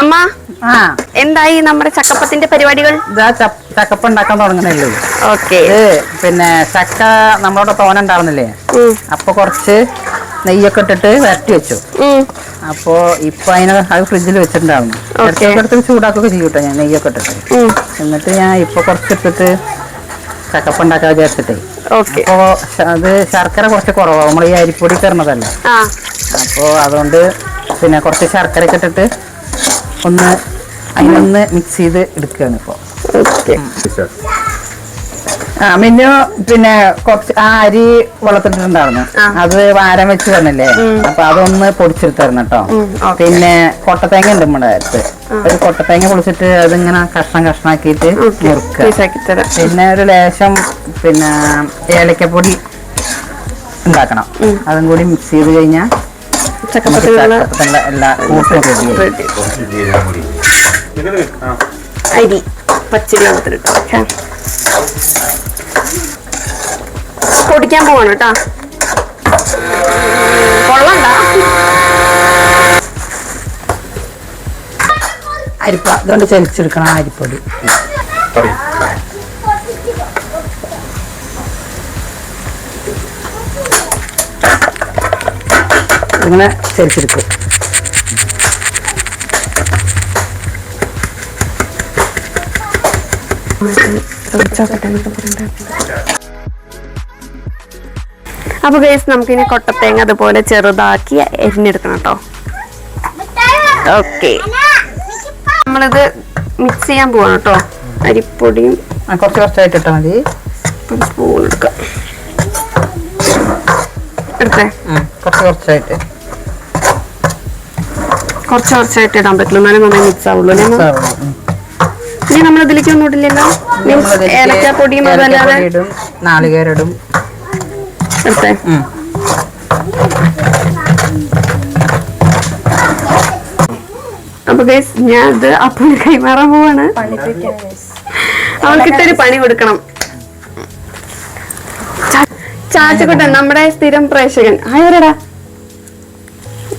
അമ്മ ആ. എന്തായി നമ്മുടെ ചക്കപ്പത്തിന്റെ പരിപാടികൾ? ഇതാ ചക്കപ്പ ഉണ്ടാക്കാൻ തുടങ്ങണല്ലോ ഓക്കെ. പിന്നെ ചക്ക നമ്മളോട് തോന ഉണ്ടാവുന്നില്ലേ അപ്പൊ കുറച്ച് നെയ്യൊക്കെ ഇട്ടിട്ട് വരട്ടി വെച്ചു. അപ്പോ ഇപ്പൊ അതിനെ അത് ഫ്രിഡ്ജിൽ വെച്ചിട്ടുണ്ടാവും ചൂടാക്കൊക്കെ ഇടയ്ക്കൊക്കെ എടുത്ത് ചൂടാക്കുകയൊക്കെ ചെയ്യൂട്ടോ ഞാൻ നെയ്യൊക്കെ ഇട്ടിട്ട്. എന്നിട്ട് ഞാൻ ഇപ്പൊ കുറച്ചിട്ടിട്ട് ചക്കപ്പ ഉണ്ടാക്കാൻ വിചാരിച്ചിട്ടേ അപ്പോ അത് ശർക്കര കുറച്ച് കുറവാ. നമ്മൾ ഈ അരിപ്പൊടി തരണതല്ല അപ്പോ അതുകൊണ്ട് പിന്നെ കുറച്ച് ശർക്കര ഇട്ടിട്ട് ഒന്ന് അതിനൊന്ന് മിക്സ് ചെയ്ത് എടുക്കുകയാണ് ഇപ്പോൾ ഓക്കെ ആ മിന്നു പിന്നെ കുറച്ച് ആ അരി വെള്ളത്തിട്ടുണ്ടായിരുന്നു അത് വാരം വെച്ച് തന്നില്ലേ? അപ്പൊ അതൊന്ന് പൊടിച്ചെടുത്തായിരുന്നു കേട്ടോ. പിന്നെ കൊട്ടത്തേങ്ങ ഉണ്ട് നമ്മുടെ അടുത്ത്. ഒരു കൊട്ടത്തേങ്ങ പൊളിച്ചിട്ട് അതിങ്ങനെ കഷ്ണം കഷ്ണാക്കിയിട്ട് പീസാക്കി പിന്നെ ഒരു ലേശം പിന്നെ ഏലക്കപ്പൊടി ഉണ്ടാക്കണം. അതും കൂടി മിക്സ് ചെയ്ത് കഴിഞ്ഞാൽ ചക്കപ്പത്തിനുള്ള. അരി പച്ചരി വെള്ളത്തിലിട്ട് പൊടിക്കാൻ പോവാണ് കേട്ടാ കൊള്ളണ്ട. അരിപ്പ അതുകൊണ്ട് ചലിച്ചെടുക്കണം അരിപ്പൊടി. ഇങ്ങനെ ചരിച്ചെടുക്കും അപ്പൊ ഗൈസ് നമുക്കിനി കൊട്ടത്തേങ്ങ അതുപോലെ ചെറുതാക്കി എരിഞ്ഞെടുക്കണം കേട്ടോ. ഓക്കെ നമ്മളിത് മിക്സ് ചെയ്യാൻ പോവാണ് കേട്ടോ. അരിപ്പൊടിയും കുറച്ച് കുറച്ചായിട്ട് ഇട്ടാൽ മതി. ഒരു സ്പൂൺ എടുക്കാം. എടുത്തേ? കുറച്ച് കുറച്ചായിട്ട്. കുറച്ച് കുറച്ചായിട്ട് ഇടാൻ പറ്റുള്ളൂ. എന്നാലും നന്നായി മിക്സ് ആവുള്ളൂ? ഇനി നമ്മൾ ഇതിലേക്ക് ഒന്നും ഇടില്ലല്ലോ മീൻസ് ഏലക്കാപ്പൊടിയും അതല്ലാതെ ഇടും എടുത്തേ. അപ്പൊ ഗൈസ് ഞാൻ ഇത് അപ്പന് കൈമാറാൻ പോവാണ്. അവൾക്കിട്ടൊരു പണി കൊടുക്കണം. ചാച്ചക്കുട്ടൻ നമ്മുടെ സ്ഥിരം പ്രേക്ഷകൻ. ആയോരടാ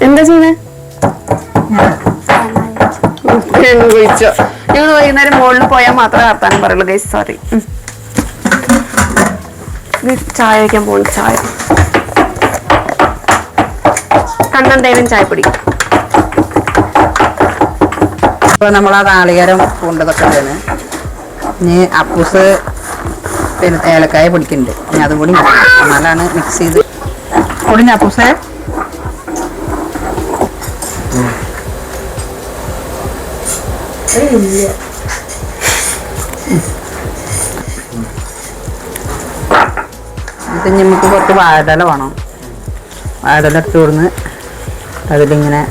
എന്താ ചെയ്യുന്നത് വിളിച്ചോ ഞങ്ങൾ വൈകുന്നേരം മുകളിൽ പോയാൽ മാത്രമേ വർത്താനം പറയുള്ളൂ ഗൈസ് സോറി ചായ വയ്ക്കാൻ പോകുന്നു ചായ. കണ്ണന്തേനും ചായപ്പൊടി ഇപ്പൊ നമ്മൾ ആ നാളികേരം കൊണ്ടതൊക്കെ തന്നെ ഇനി അപ്പൂസ് പിന്നെ ഏലക്കായ പൊടിക്കുന്നുണ്ട്. ഇനി അതും കൂടി. എന്നാലാണ് മിക്സ് ചെയ്ത്. പൊടിഞ്ഞ അപ്പൂസേ? ഇനി നമുക്ക് കുറച്ച് വാഴല വേണം. വാഴല എടുത്ത് കൊടുന്ന് അതിലിങ്ങനെ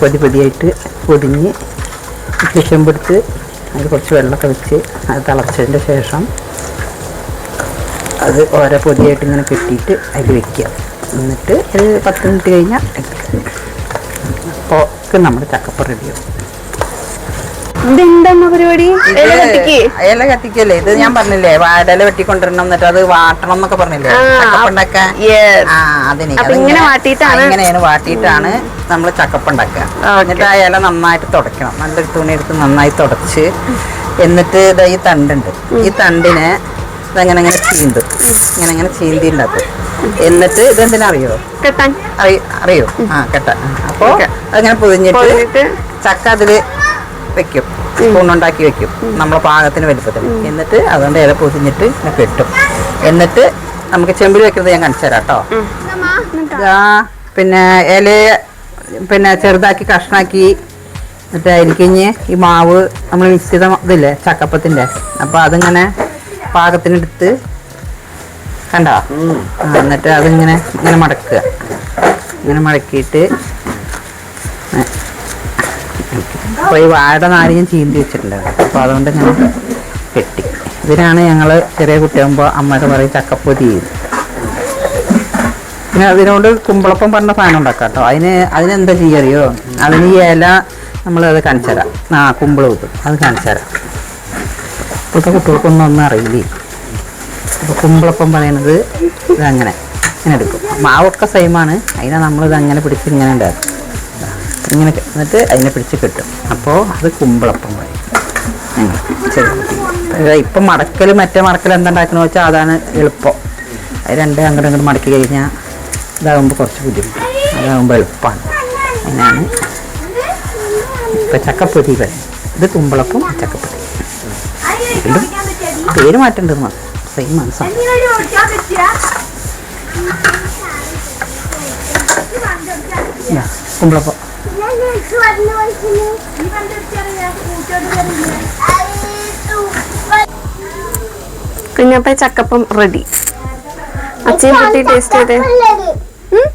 പൊതി പൊതിയായിട്ട് പൊതിഞ്ഞ് ചെമ്പെടുത്ത് അതിൽ കുറച്ച് വെള്ളമൊക്കെ വെച്ച് അത് തിളച്ചതിന്റെ ശേഷം അത് ഓരോ പൊതിയായിട്ട് ഇങ്ങനെ കെട്ടിയിട്ട് അതിൽ വെക്കുക. എന്നിട്ട് ഒരു പത്ത് മിനിറ്റ് കഴിഞ്ഞാൽ അപ്പോൾ നമ്മുടെ ചക്കപ്പ റെഡിയാവും ഇതെന്താ പരിപാടി? ഇല കത്തിക്ക്. ഇല കത്തിക്കല്ലേ? ഇത് ഞാൻ പറഞ്ഞില്ലേ വാടല വെട്ടിക്കൊണ്ടിരണം എന്നിട്ട് അത് വാട്ടണം എന്നൊക്കെ പറഞ്ഞില്ലേ? ആ, ചക്കപ്പ ഉണ്ടാക്കാൻ yes. ആ അതിന് അപ്പൊ ഇങ്ങനെ വാട്ടിയിട്ടാണ്? ഇങ്ങനെയാണ് വാട്ടിയിട്ടാണ് നമ്മൾ ചക്കപ്പ ഉണ്ടാക്കുക Okay. എന്നിട്ട് ആ ഇല നന്നായിട്ട് തുടയ്ക്കണം. നല്ലൊരു തുണി എടുത്ത് നന്നായി തുടച്ച്. എന്നിട്ട് ഇതാ ഈ തണ്ടുണ്ട്. ഈ തണ്ടിനെ ഇതങ്ങനെ അങ്ങനെ ചീന്തും. ഇങ്ങനെ അങ്ങനെ ചീന്തി ഉണ്ടാക്കും എന്നിട്ട് ഇതെന്തിനാ അറിയോ? കെട്ടാൻ. അറിയ? ആ കെട്ടാൻ. അപ്പോൾ അങ്ങനെ പൊതിഞ്ഞിട്ട് ചക്ക അതിൽ വെക്കും. സ്പൂണുണ്ടാക്കി വെക്കും. നമ്മളെ പാകത്തിന് വലുപ്പത്തിൽ എന്നിട്ട് അതുകൊണ്ട് ഇല പൊതിഞ്ഞിട്ട് കെട്ടും എന്നിട്ട് നമുക്ക് ചെമ്പിൽ വെക്കുന്നത് ഞാൻ കാണിച്ചു തരാം കേട്ടോ. പിന്നെ ഇല പിന്നെ ചെറുതാക്കി കഷ്ണാക്കി എന്നിട്ട് അതിലേക്കിഞ്ഞ് ഈ മാവ് നമ്മൾ മിക്സ് ചെയ്ത ഇതില്ലേ ചക്കപ്പത്തിന്റെ. അപ്പോൾ അതിങ്ങനെ പാകത്തിനെടുത്ത് കണ്ടോ? എന്നിട്ട് അതിങ്ങനെ ഇങ്ങനെ മടക്കുക. ഇങ്ങനെ മടക്കിയിട്ട് അപ്പോൾ ഈ വാഴയുടെ നാരി ഞാൻ ചീന്തി വെച്ചിട്ടുണ്ടായിരുന്നു അപ്പോൾ അതുകൊണ്ട് ഞാൻ കെട്ടി ഇതിനാണ് ഞങ്ങൾ ചെറിയ കുട്ടിയാകുമ്പോൾ അമ്മയുടെ പറയും ചക്കപ്പൊതി ചെയ്ത് പിന്നെ അതിനോട് കുമ്പളപ്പം പറഞ്ഞ സാധനം ഉണ്ടാക്കാം കേട്ടോ. അതിന് അതിനെന്താ ചെയ്യറിയോ അതിന് ഈ ഇല നമ്മൾ അത് കാണിച്ചു ആ കുമ്പിള കിട്ടും അത് കാണിച്ചുതരാം ഇപ്പോഴത്തെ കുട്ടികൾക്കൊന്നും ഒന്നും അറിയില്ലേ? അപ്പോൾ കുമ്പളപ്പം പറയുന്നത് ഇതങ്ങനെ. ഇങ്ങനെ എടുക്കും. മാവൊക്കെ സെയിമാണ് അതിനെ നമ്മളിത് അങ്ങനെ പിടിച്ച് ഇങ്ങനെ ഉണ്ടാക്കും. ഇങ്ങനെ എന്നിട്ട് അതിനെ പിടിച്ച് കിട്ടും. അപ്പോൾ അത് കുമ്പിളപ്പം പറയും ചെറുപ്പത്തിൽ ഇപ്പം മടക്കൽ മറ്റേ മടക്കൽ എന്താണ്ടാക്കണമെന്ന് വെച്ചാൽ അതാണ് എളുപ്പം. അത് രണ്ട് അങ്ങോട്ട് അങ്ങോട്ട് മടക്കി കഴിഞ്ഞാൽ ഇതാകുമ്പോൾ കുറച്ച് ബുദ്ധിമുട്ടാണ് അതാകുമ്പോൾ എളുപ്പമാണ് അതിനാണ് ഇപ്പം ചക്കപ്പൊതി പറയും ഇത് കുമ്പളപ്പം ചക്കപ്പൊതി വീണ്ടും പേര് മാറ്റേണ്ടത് മാത്രം സെയിം മനസ്സാണ് കുമ്പളപ്പം. കുഞ്ഞപ്പ ചക്കപ്പം റെഡി അച്ഛയും കുട്ടി ടേസ്റ്റ് ചെയ്തേ? ഉം?